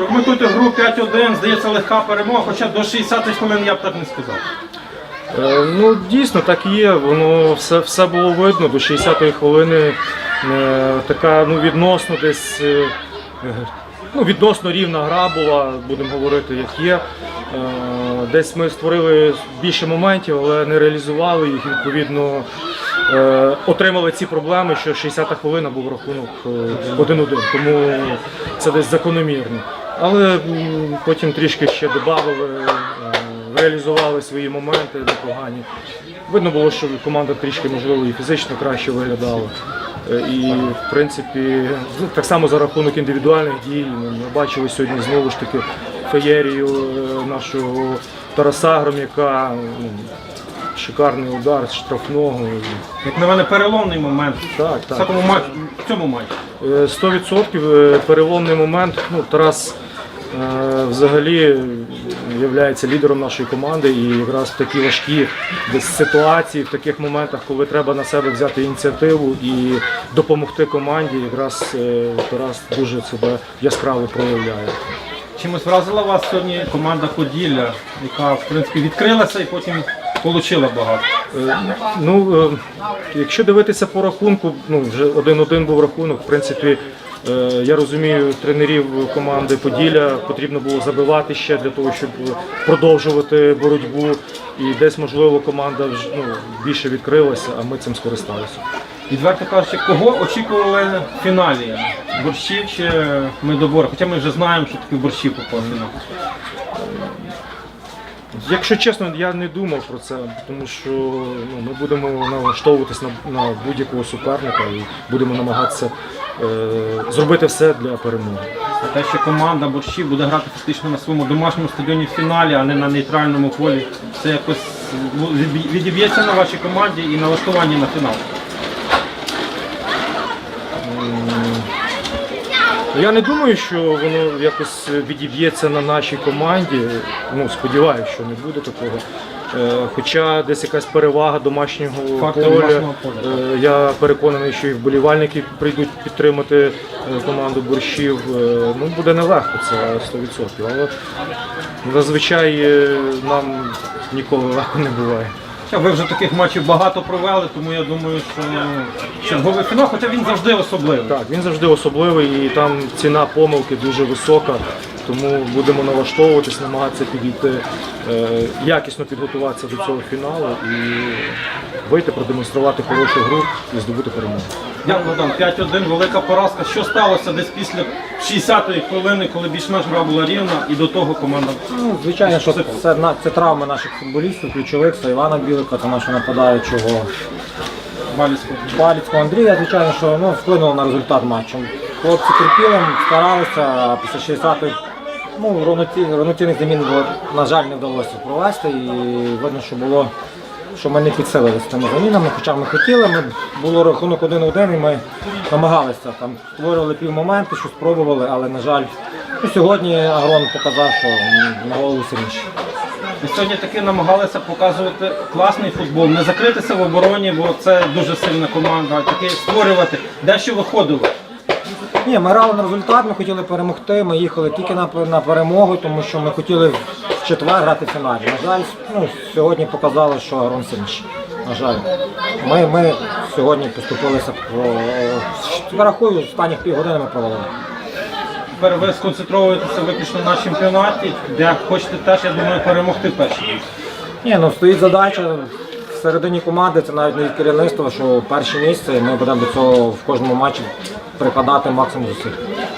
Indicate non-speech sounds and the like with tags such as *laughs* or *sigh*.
Прокоментуйте гру 5-1, здається, легка перемога, хоча до 60-х хвилин я б так не сказав. Е, Ну, дійсно, так і є. Воно все, все було видно до 60-ї хвилини. Е, така ну, відносно десь. е, Ну, відносно рівна гра була, будемо говорити, як є. Десь ми створили більше моментів, але не реалізували їх. Відповідно, отримали ці проблеми, що 60-та хвилина був рахунок е, 1-1. Тому це десь закономірно. Але потім трішки ще додали, реалізували свої моменти непогані. Видно було, що команда трішки, можливо, і фізично краще виглядала. Е, І, в принципі, так само за рахунок індивідуальних дій. Ми бачили сьогодні знову ж таки феєрію е, нашого Тараса Гром'яка. Шикарний удар з штрафного. Як на мене, переломний момент Так, так. В цьому матчі. Е, 100% е, переломний момент. Ну, Тарас е, взагалі є лідером нашої команди і якраз в такі важкі ситуації, в таких моментах, коли треба на себе взяти ініціативу і допомогти команді, якраз е, Тарас дуже себе яскраво проявляє. Чимось вразила вас сьогодні команда Поділля, яка в принципі відкрилася і потім отримала багато. Е, Ну, е, якщо дивитися по рахунку, ну вже 1-1 був рахунок. В принципі, е, я розумію, тренерів команди Поділля потрібно було забивати ще для того, щоб продовжувати боротьбу. І десь, можливо, команда ну, більше відкрилася, а ми цим скористалися. Відверто кажучи, кого очікували в фіналі? Борщів чи медобор? Хоча ми вже знаємо, що таке борщі попав фінал. Якщо чесно, я не думав про це, тому що ну, ми будемо налаштовуватись на, на будь-якого суперника і будемо намагатися е, зробити все для перемоги. А те, що команда борщів буде грати фактично на своєму домашньому стадіоні в фіналі, а не на нейтральному полі, це якось ну, відіб'ється на вашій команді і налаштуванні на фінал. Я не думаю, що воно якось відіб'ється на нашій команді. Ну, сподіваюся, що не буде такого. Е, Хоча десь якась перевага домашнього Фактор поля. домашнього поля, Е, Я переконаний, що і вболівальники прийдуть підтримати е, команду борщів. Е, Ну, буде нелегко, це 100%. Але зазвичай е, нам ніколи легко *laughs* не буває. Ви вже таких матчів багато провели, тому я думаю, що черговий фінал, хоча він завжди особливий. Так, він завжди особливий і там ціна помилки дуже висока, тому будемо налаштовуватись, намагатися підійти, е, якісно підготуватися до цього фіналу і вийти, продемонструвати хорошу гру і здобути перемогу. Дякую, Богдан. 5-1, велика поразка. Що сталося десь після 60-ї хвилини, коли більш-менш гра була рівна, і до того команда Ну, звичайно, що це, на- це травми наших футболістів, ключових, це Івана Білика та нашого нападаючого Балівського. Баліцького Андрія, звичайно, що ну, вплинуло на результат матчу. Хлопці терпіли, старалися, а після 60-ї ну, равноці- равноцінних замін, було, на жаль, не вдалося провести. І видно, що було, що ми не підсилилися тими замінами, хоча ми хотіли, ми було рахунок 1-1 і ми намагалися там створювали півмоменти, що спробували, але на жаль, сьогодні Агрон показав, що на голову сильніший. І сьогодні таки намагалися показувати класний футбол, не закритися в обороні, бо це дуже сильна команда, а таки створювати. Дещо виходило. Ні, ми грали на результат, ми хотіли перемогти, ми їхали тільки на, на перемогу, тому що ми хотіли в четвер грати в фіналі. На жаль, ну, сьогодні показали, що Арон сильніший. На жаль. Ми, ми сьогодні поступилися по рахую, останніх півгодини ми провалили. Тепер ви сконцентровуєтеся виключно на чемпіонаті, де хочете теж, я думаю, перемогти перші. Ні, ну стоїть задача всередині команди, це навіть не від керівництва, що перше місце, і ми будемо до цього в кожному матчі прикладати максимум зусиль.